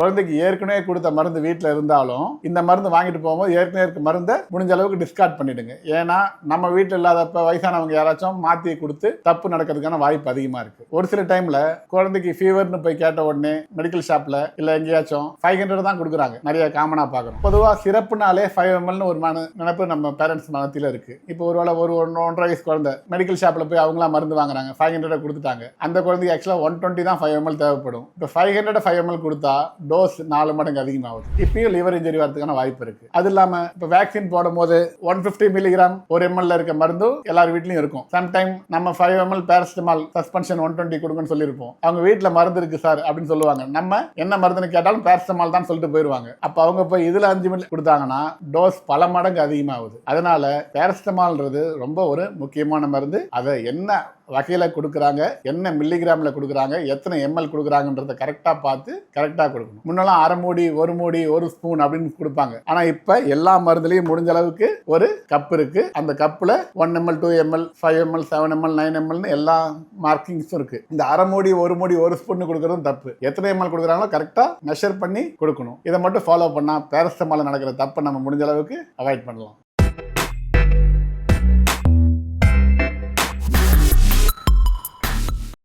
குழந்தைக்கு ஏற்கனவே கொடுத்த மருந்து வீட்டில் இருந்தாலும் இந்த மருந்து வாங்கிட்டு போகும்போது ஏற்கனவே இருக்க மருந்தை முடிஞ்ச அளவுக்கு டிஸ்கார்ட் பண்ணிடுங்க. ஏன்னா நம்ம வீட்டில் இல்லாதப்ப வயசானவங்க யாராச்சும் மாற்றி கொடுத்து தப்பு நடக்கிறதுக்கான வாய்ப்பு அதிகமாக இருக்கு. ஒரு சில டைம்ல குழந்தைக்கு ஃபீவர்னு போய் கேட்ட உடனே மெடிக்கல் ஷாப்ல இல்லை எங்கேயாச்சும் ஃபைவ் ஹண்ட்ரட் தான் கொடுக்குறாங்க. நிறைய காமனாக பார்க்குறோம். பொதுவாக சிறப்புனாலே ஃபைவ் எம்எல்னு ஒரு மன நினைப்பு நம்ம பேரண்ட்ஸ் மனத்தில் இருக்கு. இப்போ ஒருவேளை ஒரு ஒன்று ஒன்றரை வயசு குழந்தை மெடிக்கல் ஷாப்பில் போய் அவங்களாம் மருந்து வாங்குறாங்க. ஃபைவ் ஹண்ட்ரட் கொடுத்துட்டாங்க. அந்த குழந்தைக்கு ஆக்சுவலாக ஒன் டுவெண்ட்டி தான் ஃபைவ் எம்எல் தேவைப்படும். இப்போ ஃபைவ் ஹண்ட்ரட் ஃபைவ் எம்எல் கொடுத்தா டோஸ் நாலு மடங்கு அதிகமாகுது. இப்பயும் லிவர் இன்ஜுரி வரதுக்கான வாய்ப்பு இருக்கு. அது இல்லாமல் இப்போ வேக்சின் போடும் போது ஒன் ஃபிஃப்டி மில்லிகிராம் ஒரு எம்எல்ல இருக்க மருந்தும் எல்லார் வீட்லயும் இருக்கும். சம்டைம் நம்ம five ml paracetamol suspension one twenty கொடுங்கன்னு சொல்லியிருப்போம். அவங்க வீட்டில் மருந்து இருக்கு சார் அப்படின்னு சொல்லுவாங்க. நம்ம என்ன மருந்துன்னு கேட்டாலும் பேரஸ்டமால் தான் சொல்லிட்டு போயிடுவாங்க அப்போ அவங்க போய் இதில் அஞ்சு மில்லி கொடுத்தாங்கன்னா டோஸ் பல மடங்கு அதிகமாகுது. அதனால பேரஸ்டமால்ன்றது ரொம்ப ஒரு முக்கியமான மருந்து. அதை என்ன வகையில் கொடுக்குறாங்க என்ன மில்லிகிராமில் கொடுக்குறாங்க எத்தனை எம்எல் கொடுக்குறாங்கன்றத கரெக்டாக பார்த்து கரெக்டாக கொடுக்கணும். முன்னெல்லாம் அரை மூடி ஒரு மூடி ஒரு ஸ்பூன் அப்படின்னு கொடுப்பாங்க. ஆனால் இப்போ எல்லா மருந்துலையும் முடிஞ்ச அளவுக்கு ஒரு கப் இருக்கு. அந்த கப்பில் one ml two ml five ml seven ml nine எம்எல்னு எல்லா மார்க்கிங்ஸும் இருக்கு. இந்த அரை மூடி ஒரு மூடி ஒரு ஸ்பூன் கொடுக்கறதும் தப்பு. எத்தனை எம்எல் கொடுக்குறாங்களோ கரெக்டாக மெஷர் பண்ணி கொடுக்கணும். இதை மட்டும் ஃபாலோ பண்ணால் பேரஸ்டமால நடக்கிற தப்பை நம்ம முடிஞ்ச அளவுக்கு அவாய்ட் பண்ணலாம்.